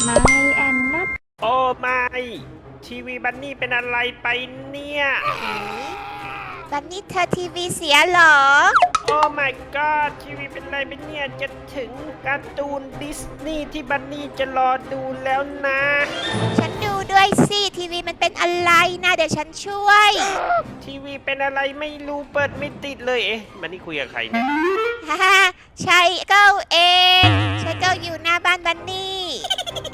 ไม่แอนนัทโอ้ไม่ทีวีบันนี่เป็นอะไรไปเนี่ยวันนี้เธอทีวีเสียเหรอ โอ้ my god ทีวีเป็นอะไรไปเนี่ยจะถึงการ์ตูนดิสนีย์ที่บันนี่จะรอดูแล้วนะ ฉันดูด้วยสิทีวีมันเป็นอะไรนะเดี๋ยวฉันช่วย ทีวีเป็นอะไรไม่รู้เปิดไม่ติดเลยเอ๊ะบันนี่คุยกับใครเนี่ยฮ่าฮ่าใช่เก้าเองใช่เก้าอยู่หน้าบ้านบันนี่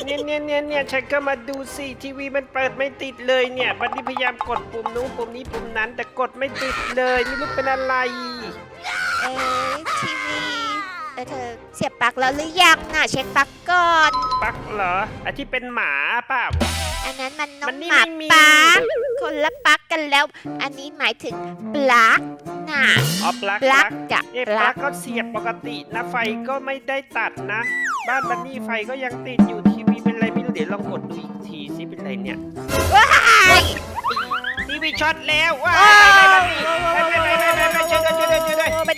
เนี่ยเนี่ยเนี่ยเนี่ยฉันก็มาดูสิทีวีมันเปิดไม่ติดเลยเนี่ยบันนี่พยายามกดปุ่มนู้นปุ่มนี้ปุ่มนั้น แต่กดไม่ติดเลยไม่รู้เป็นอะไร เอ๊ะทีวีเออเธอเสียบปลั๊กแล้วหรือยังน่ะเช็คปลั๊กก่อนปลักเหรอไอันที่เป็นหมาเปล่า อันนั้นมันน้อมังนนี่หมาไม่มี ปลั๊กคนละปลั๊กกันแล้ว อันนี้หมายถึงปลั๊กน่ะอ๋อปลักปลั๊กจ้ะเนี่ยปปลั๊ลั๊กกก็เสียบปกตินะไฟก็ไม่ได้ตัดนะ บ้านบันนี่ไฟก็ยังติดอยู่ที ดี๋ยวลองกดดูอีกทีสิเป็นไรเนี่ยว้ายทีวีช็อตแล้วว้าโอ้ยไปบันนี่ไปไปไปไปไปไปช่วยด้วยช่วยด้วยช่วยด้วยโอ้บันนี่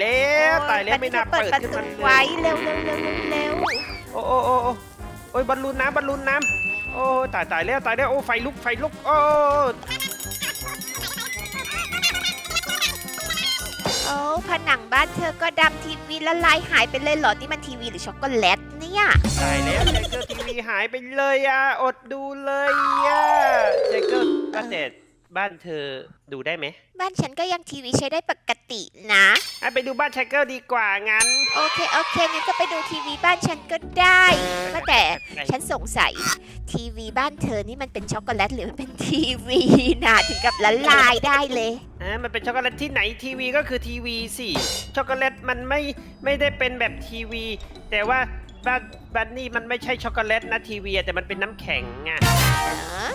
แล้วตายแล้วไม่น่าเปิดประขึ้นตูมาเลไว้ยเร็วเร็วเร็วเร็วเร็วโอ้โอ้โอ้โอ้โอ้ยบอลลูนน้ำบอลลูนน้ำโอ้ยตายตายแล้วตายแล้วโอ้ไฟลุกไฟลุกโอ้โอ้ผนังบ้านเธอก็ดำทีวีละลายหายไปเลยเหรอนี่มันทีวีหรือช็อกโกแลตเนี่ยตายแล้วไจเกอร์ทีวีหายไปเลยอะอดดูเลยอะไจเกอร์บ้านเด็ด บ้านเธอดูได้ไหมบ้านฉันก็ยังทีวีใช้ได้ปกตินะ อะไปดูบ้านไชเกิลดีกว่างั้น โอเค โอเคงั้นก็ไปดูทีวีบ้านฉันก็ได้ว่าแต่ฉันสงสัยทีวีบ้านเธอนี่มันเป็นช็อกโกแลตหรือมันเป็นทีวีนะถึงกับละลายได้เลย อะมันเป็นช็อกโกแลตที่ไหนทีวีก็คือทีวีสิช็อกโกแลตมันไม่ไม่ได้เป็นแบบทีวี แต่ว่าบ้านบ้านนี่มันไม่ใช่ช็อกโกแลตนะทีวีอะแต่มันเป็นน้ำแข็งอะเออ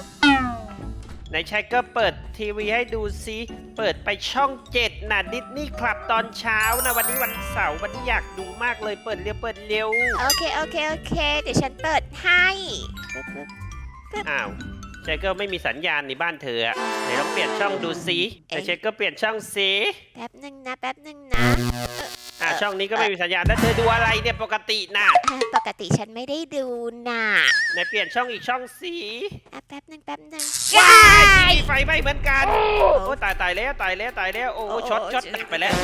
ไหนไชเกิลเปิดทีวีให้ดูซิเปิดไปช่องเจ็ดนะดิสนีย์คลับตอนเช้านะวันนี้วันเสาร์วันนี้อยากดูมากเลยเปิดเร็วเปิดเร็วโอเค โอเค โอเค เดี๋ยวฉันเปิดให้ปึ๊บปึ๊บอ้าวไชเกิลไม่มีสัญญาณในบ้านเธออะไหนลองเปลี่ยนช่องดูซิไหนไชเกิลเปลี่ยนช่องสิแป๊บหนึ่งนะ แป๊บหนึ่งนะอ่าช่องนี้ก็ไม่มีสัญญาณแล้วเธอดูอะไรเนี่ยปกติน่ะเอ่อปกติฉันไม่ได้ดูน่ะไหนเปลี่ยนช่องอีกช่องสิอะแป๊บหนึ่งแป๊บหนึ่งว้าว้ายมีไฟไหม้เหมือนกัน โอ้ตายตายแล้วตายแล้วตายแล้วโอ้ช็อตช็อตหนักไปแล้ว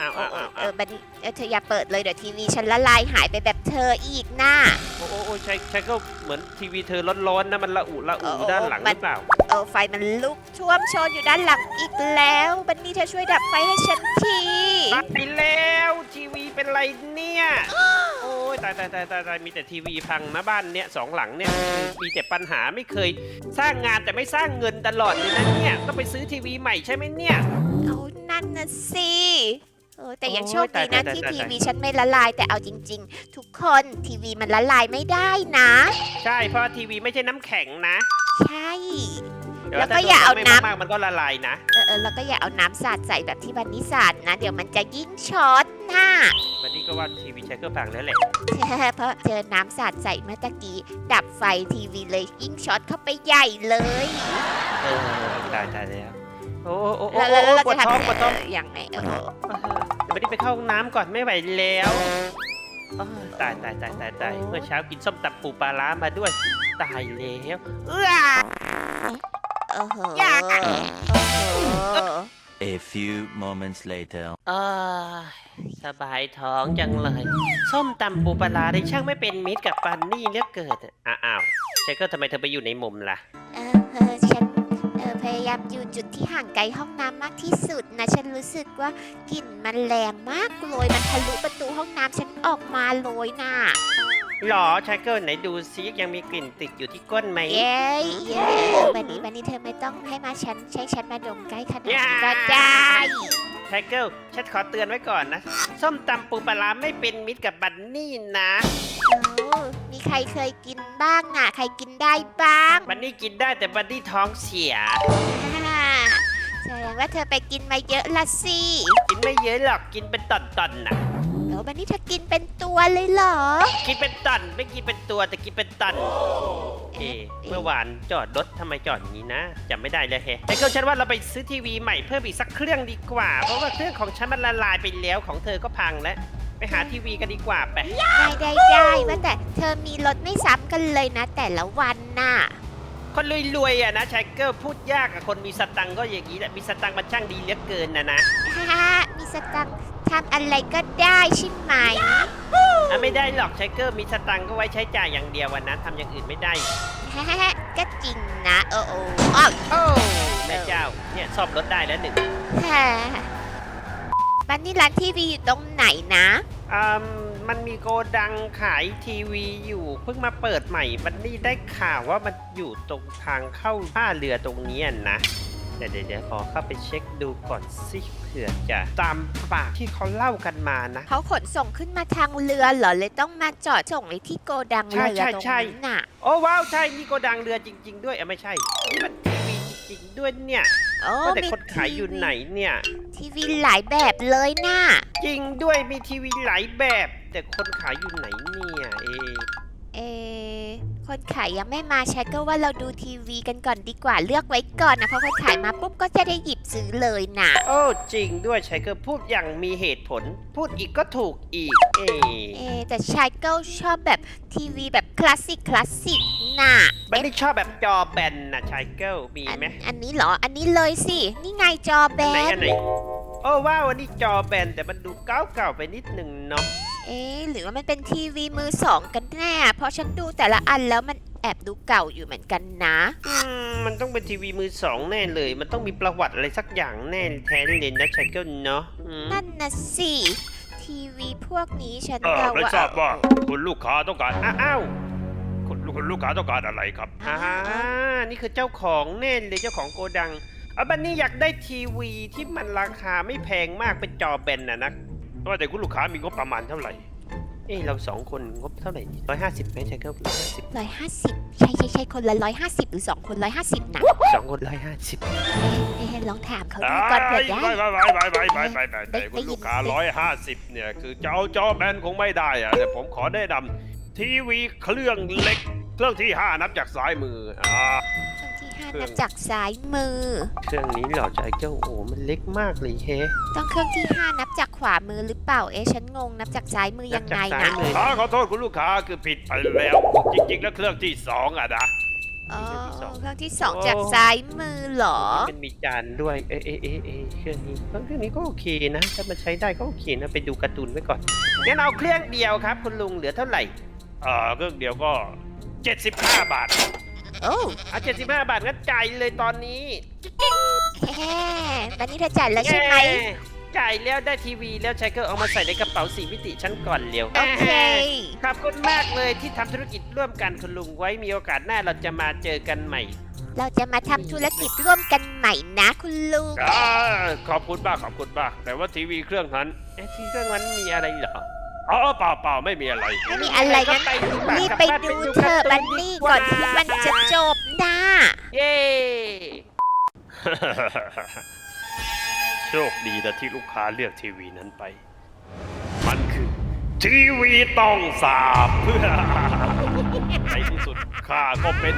อ้าวโอ้อ้าวโอ้อ้าวเออ้าวอบันนี้เออเธออย่าเปิดเลยเดี๋ยวทีวีฉันละลายหายไปแบบเธออีกน่ะโอ้โอ้โอ้ใช่ใช่ก็เหมือนทีวีเธอร้อนๆนะมันละอุละอุโอ้ด้านหลังหมันรือเปล่า เออไฟมันลุกท่วมโชนอยู่ด้านหลังอีกแล้ว บันนี้เธอช่วยดับไฟให้ฉันที ตายแล้วทีวีเป็นไรเนี่ย โอ้ยตายตายตายตายตายมีแต่ทีวีพังนะบ้านเนี้ยสองหลังเนี่ยมีแต่ปัญหาไม่เคย สร้างงานแต่ไม่สร้างเงินตลอดเลยนะเนี่ยต้องไปซื้อทีวีใหม่ใช่ไหมเนี่ย เอานั่นนะสิ เออแต่ยังโอ้ยโชคดีนะตายตายที่ตายทีวีฉันไม่ละลายแต่เอาจริง ๆ ทุกคนทีวีมันละลายไม่ได้นะ ใช่เพราะทีวีไม่ใช่น้ำแข็งนะ ใช่ เดี๋ยแล้วก็ถ้อย่าเอาโดน้ำมากๆมันก็ละลายนะ เออเออแล้วก็อย่าเอาน้ำสาดใส่แบบที่บันนี้สาดนะ เดี๋ยวมันจะยิ่งช็อตน่ะ วันนี้ก็ว่าทีวีใช้เครื่องพังแล้วแหละ เพราะเจอน้ำสาดใส่เมื่อตะกี้ ดับไฟทีวีเลยยิ่งช็อตเข้าไปใหญ่เลย เออตายตายแล้ว โอ้โอ้โอ้โอ้แล้วแล้วแล้วเราปวจะดท้องทำปวดท้องเออยังไงเออเดี๋ย ววันนี้ไปเข้าห้องน้ำก่อนไม่ไหวแล้วอ้าวตายตายตายตายตายเมื่อเช้ากินส้มตำปูปลาร้ามาด้วย ตายแล้วเอื้อ โอ้โหอยาก โอ้โห A few moments later. เออสบายท้องจังเลย ส้มตำปูปลาร้าได้ช่างไม่เป็นมิตรกับปันนี่เหลือเกิดอะอ้าวเชคเกอร์ทำไมเธอไปอยู่ในมุมล่ะ เออเออฉันเออพยายามอยู่จุดที่ห่างไกลห้องน้ำมากที่สุดนะ ฉันรู้สึกว่ากลิ่น มันแรงมากเลย มันทะลุประตูห้องน้ำฉันออกมาเลยน่ะ หรอเชคเกอร์ไหนดูซิยังมีกลิ่นติดอยู่ที่ก้นไหม เย้เย้วันนี้วันนี้เธอไม่ต้องให้มาฉันใช้ฉันมาดมใกล้ขนาดนี้อย่าก็ได้ไทเกิลฉันขอเตือนไว้ก่อนนะ ส้มตำปูปลาร้าไม่เป็นมิตรกับบันนี่นะโอ้มีใครเคยกินบ้างอะ ใครกินได้บ้าง บันนี่กินได้แต่บันนี่ท้องเสียอ่า แสดงว่าเธอไปกินมาเยอะละสิกินไม่เยอะหรอกกินเป็นตอนๆน่ะเออวันนี้เธอกินเป็นตัวเลยเหรอ กินเป็นตันไม่กินเป็นตัวแต่กินเป็นตันเอะเมื่อวานจอดรถทำไมจอดอย่างนี้นะจำไม่ได้เลยเฮ้แต่ก็ฉันว่าเราไปซื้อทีวีใหม่เพิ่มอีกสักเครื่องดีกว่า เพราะว่าเครื่องของฉันมันละลายไปแล้วของเธอก็พังแล้วไปหาทีวีกันดีกว่าไปได้ได้ได้ว่าแต่เธอมีรถไม่ซ้ำกันเลยนะ แต่ละวันน่ะ คนรวยๆอะนะชายเกิลพูดยากกับคนมีสตังค์ก็อย่างนี้แหละมีสตังค์มันช่างดีเหลือเกินนะนะฮ่ามีสตังค์ทำอะไรก็ได้ใช่ไหมอะไม่ได้หรอกชายเกิลมีสตังค์ก็ไว้ใช้จ่ายอย่างเดียววันนะทำอย่างอื่นไม่ได้ฮ่าฮ่าฮ่าก็จริงนะโอ้โอ้อ้าวโอ้แม่เจ้าเนี่ยซ่อมรถได้แล้วหนึ่งฮ่าบ้านนี้ร้านทีวีอยู่ตรงไหนนะอืม มันมีโกดังขายทีวีอยู่ เพิ่งมาเปิดใหม่บันนี่ได้ข่าวว่ามันอยู่ตรงทางเข้าท่าเรือตรงเนี้ยนะเดี๋ยวเดี๋ยวเดี๋ยวขอเข้าไปเช็คดูก่อนสิเผื่อจะตามปากที่เขาเล่ากันมานะเขาขนส่งขึ้นมาทางเรือเหรอเลยต้องมาจอดส่งไว้ที่โกดังใช่เรือใช่ตรงใช่นี้น่ะโอ้ว้าวใช่มีโกดังเรือจริง ๆ ด้วยอะไม่ใช่นี่มันทีวีจริงๆด้วยเนี่ยโอ้ว่าแต่มีคนขายอยู่ไหนเนี่ย ทีวีหลายแบบเลยน่ะจริงด้วยมีทีวีหลายแบบ แต่คนขายอยู่ไหนเนี่ยเอะเออคนขายยังไม่มาชัดก็ว่าเราดูทีวีกันก่อนดีกว่าเลือกไว้ก่อนนะเพราะคนขายมาปุ๊บก็จะได้หยิบซื้อเลยน่ะโอ้จริงด้วยชายเกิลพูดอย่างมีเหตุผล พูดอีกก็ถูกอีก เอะเออแต่ชายก็ชอบแบบทีวีแบบคลาสสิกคลาสสิกน่ะบันนี่ชอบแบบจอแบนนะชายเกิลมีอันไหมอันนี้เหรออันนี้เลยสิ นี่ไงจอแบอันไหนนอันไหนโอ้ว้าวอันนี้จอแบนแต่มันดูเก่าๆไปนิดหนึ่งเนาะ เอ๊ะหรือว่ามันเป็นทีวีมือสองกันแน่ เพราะฉันดูแต่ละอันแล้วมันแอบดูเก่าอยู่เหมือนกันนะ อืมมันต้องเป็นทีวีมือสองแน่เลย มันต้องมีประวัติอะไรสักอย่างแน่แท้เลยนะชายเกิลเนาะอืมนั่นนะสิ ทีวีพวกนี้ฉันเออเดาไม่ว่าทราบว่าคุณลูกค้าต้องการอ้าวคุณคุณลูกค้าต้องการอะไรครับอ่านี่คือเจ้าของแน่เลยเจ้าของโกดังอะบันนี่อยากได้ทีวีที่มันราคาไม่แพงมากเป็นจอแบนนะนะ ว่าแต่คุณลูกค้ามีงบประมาณเท่าไหร่ เอ้เราสองคนงบเท่าไหร่ร้อยห้าสิบไหมชายเกิลร้อยห้าสิบร้อยห้าสิบใช่ใช่ใช่คนละร้อยห้าสิบหรือสองคนร้อยห้าสิบนะสองคนร้อยห้าสิบเอ๊ะเอ๊ะลองถามเขาดูก่อนเผื่อได้ ไปไปไปไปไปไปไปได้แต่คุณลูกค้าได้ยินร้อยห้าสิบเนี่ยคือจะเอาจอแบนคงไม่ได้อะแต่ผมขอแนะนำทีวีเครื่องเล็กเครื่องที่ห้านับจากซ้ายมืออ่าช่องที่ห้า เครื่นัองบจากซ้ายมือ เครื่องนี้เหรอชายเกิลโอ้มันเล็กมากเลยเฮ้ต้องเครื่องที่ห้านับจากขวามือหรือเปล่า เอ๊ะฉันงงนับจากซ้ายมือยังไงนับจากซ้านะยมืออ่าขอโทษคุณลูกค้าคือผิดไปแล้ว จริงๆ แล้วเครื่องที่สองอะนะ อ๋อเครื่องที่สองเครื่องที่สองจากซ้ายมือเหรอ มันมีจานด้วย เอะเอะเอะเอะเครื่องนี้เครื่องนี้ก็โอเคนะ ถ้ามันใช้ได้ก็โอเคนะ ไปดูการ์ตูนไว้ก่อน งั้นเอาเครื่องเดียวครับ คุณลุงเหลือเท่าไหร่อ่าเครื่องเดียวก็ 75 บาท โอ้เอา75บาทงั้นจ่ายเลยตอนนี้แฮ่วันนี้เธอจ่ายแล้วใช่ไหม เย้จ่ายแล้วได้ทีวีแล้วชายเกิลเอามาใส่ในกระเป๋าสีมิติชั้นก่อนเร็วโอเค ขอบคุณมากเลยที่ทำธุรกิจร่วมกันคุณลุงไว้มีโอกาสหน้าเราจะมาเจอกันใหม่เราจะมาทำธุรกิจร่วมกันใหม่นะคุณลุง อ่าขอบคุณมากขอบคุณมากแต่ว่าทีวีเครื่องนั้นเอ๊ะที่เครื่องนั้นมีอะไรเหรอ อ๋อเปล่าเปล่าไม่มีอะไรไม่มีอะไรงั้นก็ดีกว่ารีบกลัไปบ้านดูเธอะบันนี่ก่อนที่มันจะจบนะเย้ โชคดีนะที่ลูกค้าเลือกทีวีนั้นไป มันคือ ทีวีต้องสาบเพื่อในที่สุดข้าก็เป็น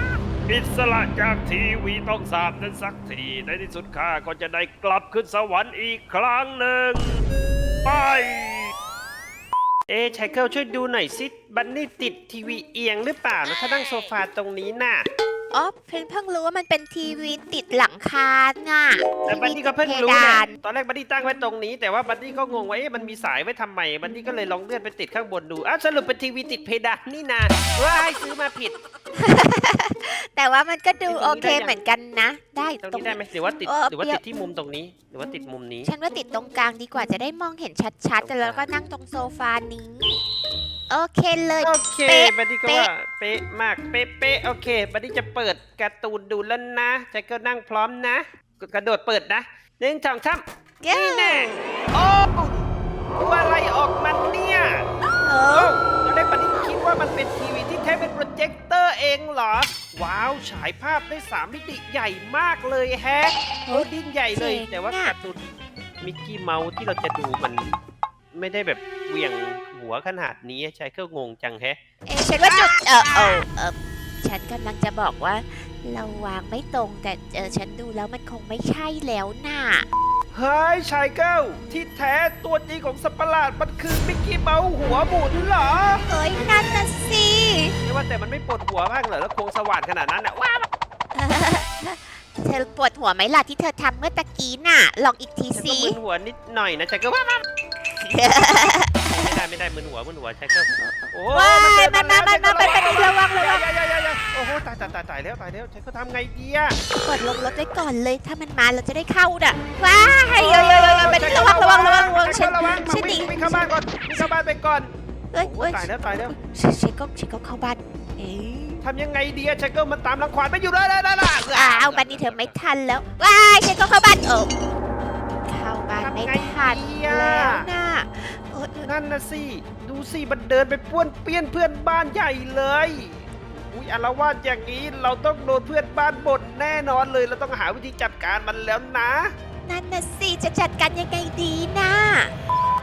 อิสระจากทีวีต้องสาบนั้นสักที ในที่สุดข้าก็จะได้กลับขึ้นสวรรค์อีกครั้งหนึ่งไป เอ๊ะชายเกิลช่วยดูหน่อยสิบันนี่ติดทีวีเอียงหรือเปล่านะถ้านั่งโซฟาตรงนี้น่ะอ๋อเพิ่งเพิ่งรู้ว่ามันเป็นทีวีติดหลังคาน่ะแต่บันนี่ก็เพิ่งทีวีรู้ติดเพแหละดานตอนแรกบันนี่ตั้งไว้ตรงนี้ แต่ว่าบันนี่ก็งงว่าเอ๊ะมันมีสายไว้ทำไมบันนี่ก็เลยลองเลื่อนไปติดข้างบนดูอ้าวสรุปเป็นทีวีติดเพดานนี่นาว้ายซื้อมาผิด แต่ว่ามันก็ดูตรงนี้โอเคได้ยังเหมือนกันนะ ได้ตรงตรงนี้ได้ไหมหรือว่าติดเออหรือว่าเปรียติบดที่มุมตรงนี้ หรือว่าติดมุมนี้ ฉันว่าติดตรงกลางดีกว่าจะได้มองเห็นชัดๆแต่แล้วก็นั่งตรงโซฟานี้โอเคเลยโอเคเป๊ะบันนี่ก็เป๊ะว่าเป๊ะมากเป๊ะเป๊ะโอเคบันนี่จะเปิดการ์ตูนดูแล้วนะชายเกิลนั่งพร้อมนะกระโดดเปิดนะหนึ่งสองสามเย้นี่แน่โอ้ตัวอะไรออกมาเนี่ยเอโอ้อตอนแรกบันนี่คิดว่ามันเป็นทีวีที่แท้เป็นโปรเจคเตอร์ เองเหรอ ว้าวฉายภาพได้สามมิติใหญ่มากเลยแฮะโอ้ดิ้นใหญ่เลยเจ๋งแต่ว่าอะการ์ตูนมิกกี้เมาส์ที่เราจะดูมันไม่ได้แบบเหวี่ยงหัวขนาดนี้ใช้เครื่องงงจังแฮะ เอ๊ะฉันว่าจุดเออเออเออฉันกำลังจะบอกว่า เราวางไม่ตรงแต่เออฉันดูแล้วมันคงไม่ใช่แล้วน่ะ เฮ้ยชายเกิลที่แท้ตัวจริงของสัตว์ประหลาดมันคือมิกกี้เมาส์หัวหมุนเหรอเอ้ยนั่นน่ะสิไม่ว่าแต่มันไม่ปวดหัวบ้างเหรอแล้วโครงสว่านขนาดนั้นน่ะว้าวเธอปวดหัวไหมล่ะที่เธอทำเมื่อตะกี้น่ะ ลองอีกทีฉันสิก็มึนหัวนิดหน่อยนะชายเกิลว้าวว้าว ไม่ได้ไม่ได้มึนหัวมึนหัวชายเกิลโอ้ว้ายมันมามันมาเดิมันมาระวังระวังอย่าอย่าอย่าอย่าโอ้โหตายตายตายตายแล้วตายแล้วชายเกิลทำไงดีอะ กดลงรถไว้ก่อนเลยถ้ามันมาเราจะได้เข้าน่ะว้ายเยอะเยอะเยอะมันระวังระวังระวังระวังฉันระวังฉันหนีวิ่งวิ่งเข้าบ้านก่อนวิ่งเข้าบ้านไปก่อนเอ้ยโอ้เอ้ยตายแล้วตายแล้วฉันฉันก็ฉันก็เข้าบ้านเอ๊ะทำยังไงดีอะชายเกิลมันตามรังควานไม่อยู่แล้วแล้วแล้วอ้าวบันนี้เธอไม่ทันแล้วว้ายฉันก็เข้าบ้านเออเข้าบ้านไม่ทันแล้วน่ะ ยเอ้ยนั่นนะสิ ดูสิ มันเดินไปป้วนเปี้ยนเพื่อนบ้านใหญ่เลย อุ้ยอารวาสอย่างนี้เราต้องโดนเพื่อนบ้านบ่นแน่นอนเลย เราต้องหาวิธีจัดการมันแล้วนะ นั่นน่ะสิจะจัดการยังไงดีน่ะ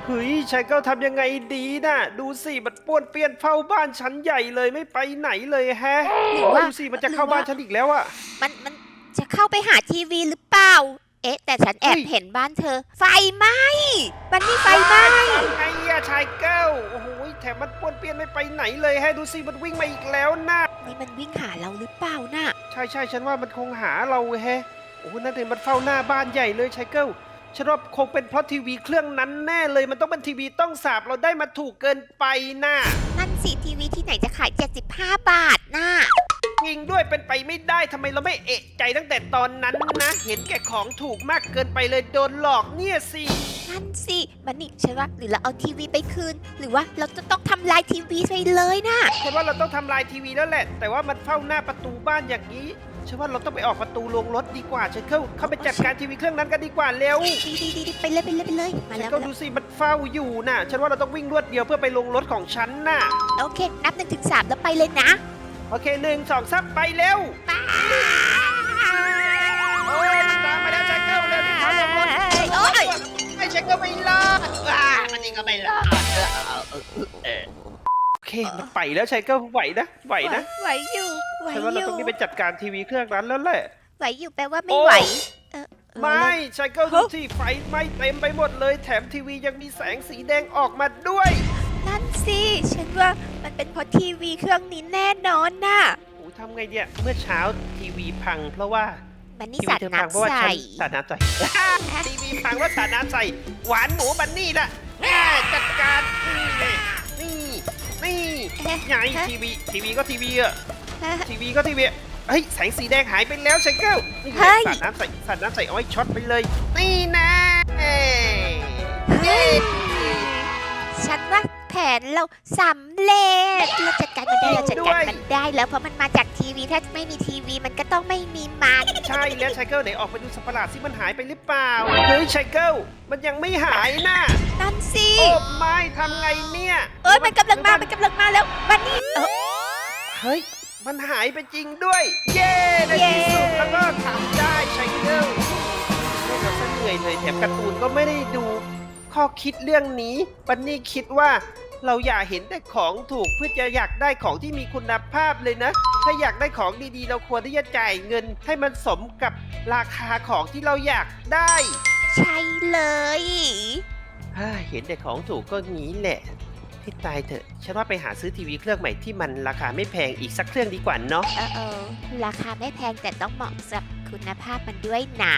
เฮ้ยชายเก้าทำยังไงดีนะดูสิ มันป้วนเปี้ยนเฝ้าบ้านชั้นใหญ่เลยไม่ไปไหนเลยแฮะหรือว่าดูสิมันจะเข้าบ้านฉันอีกแล้วอะมันมันจะเข้าไปหาทีวีหรือเปล่า เอ๊ะ แต่ฉันแอบเฮ้ยเห็นบ้านเธอ ไฟไหม้มันมีไฟไหม้ไอ้ยาชายเก้าโอ้โหแถมมันป้วนเปี้ยนไม่ไปไหนเลยแฮะดูสิมันวิ่งมาอีกแล้วนะนี่มันวิ่งหาเราหรือเปล่าน่ะใช่ใช่ฉันว่ามันคงหาเราแฮะโอ้โหนั่นเองมันเฝ้าหน้าบ้านใหญ่เลยชายเกิลฉันว่าคงเป็นเพราะทีวีเครื่องนั้นแน่เลยมันต้องเป็นทีวีต้องสาบเราได้มาถูกเกินไปน่ะนั่นสิทีวีที่ไหนจะขาย 75 บาทน่ะ จริงด้วยเป็นไปไม่ได้ทำไมเราไม่เอะใจตั้งแต่ตอนนั้นนะ เห็นแก่ของถูกมากเกินไปเลยโดนหลอกเนี่ยสิ นั่นสิมันนี่ฉันว่าหรือเราเอาทีวีไปคืน หรือว่าเราจะต้องทำลายทีวีไปเลยน่ะฉันว่าเราต้องทำลายทีวีแล้วแหละ แต่ว่ามันเฝ้าหน้าประตูบ้านอย่างนี้ฉันว่าเราต้องไปออกประตูโรงรถดีกว่าฉันเข้าเข้าไปจัดการทีวีเครื่องนั้นกันดีกว่าเร็วดีดีดีดีไปเลยไปเลยไปเลยมาฉัแล้นวก็มาดูแล้วสิมันเฝ้าอยู่น่ะ ฉันว่าเราต้องวิ่งรวดเดียวเพื่อไปลงรถของฉันน่ะ โอเค นับหนึ่งถึงสามแล้วไปเลยนะ โอเคหนึ่งสองสามไปเร็วไปโอ้ยมันตามมาแล้วชายเกิลเร็วที่เขาลงรถโอ้ยไม่ชายเกิลไม่รอดอ่ามันนี่ก็ไม่รอดเออโอเคมันไปแล้วชายเกิลไหวนะไหวนะไหวอยู่ไหวฉันอว่าเรายู่ต้องรีบไปจัดการทีวีเครื่องนั้นแล้วแหละไหวอยู่แปลว่าไม่โอ้ไหวเออเออไม่ชายเกิลดูที่ไฟไหม้เต็มไปหมดเลยแถมทีวียังมีแสงสีแดงออกมาด้วยนั่นสิฉัน ว่ามันเป็นเพราะทีวีเครื่องนี้แน่นอนน่ะ โอ้ยทำไงเนี่ย เมื่อเช้าทีวีพัง เพราะว่ามันนี่ทีวีสาดเธอพังเพราะน้ำว่าใส่ฉันสาดน้ำใส่ ทีวีพังว่าสาดน้ำใส่หวานหมูบันนี่ละแม่จัดการนี่นี่นี่ไงทีวีทีวีก็ทีวีอะทีวีก็ทีวีอะเฮ้ยแสงสีแดงหายไปแล้วชายเกิลนี่ไงเฮ้ย สาดน้ำใส่สาดน้ำใส่เอาไว้ช็อตไปเลย นี่นะเฮ้ยฉันว่า แผนเราสำเร็จเราจัดการมันได้เราจัดการมันได้แล้วเพราะมันมาจากทีวีถ้าไม่มีทีวีมันก็ต้องไม่มีมันใช่แล้วชายเกิลไหนออกไปดูสัตว์ประหลาดสิมันหายไปหรือเปล่าเฮ้ยชายเกิลมันยังไม่หายนะนั่นสิโอ้ไม่ทำไงเนี่ยเอ้ยมันกำลังมามันกำลังมาแล้ววันนี้เออเฮ้ยมันหายไปจริงด้วย เย้ในเย้ที่สุดแล้วก็ทำได้ชายเกิลไม่เราซะเหนื่อยเลยแถมการ์ตูนก็ไม่ได้ดู ข้อคิดเรื่องนี้บันนี่คิดว่าเราอย่าเห็นแต่ของถูกเพื่อจะอยากได้ของที่มีคุณภาพเลยนะ ถ้าอยากได้ของดีๆ เราควรที่จะจ่ายเงิน ให้มันสมกับราคาของที่เราอยากได้ ใช่เลยฮ่าเห็นแต่ของถูกก็งี้แหละให้ตายเถอะ ฉันว่าไปหาซื้อทีวีเครื่องใหม่ที่มันราคาไม่แพงอีกสักเครื่องดีกว่าเนาะ เออเออราคาไม่แพงแต่ต้องเหมาะกับคุณภาพมันด้วยนะ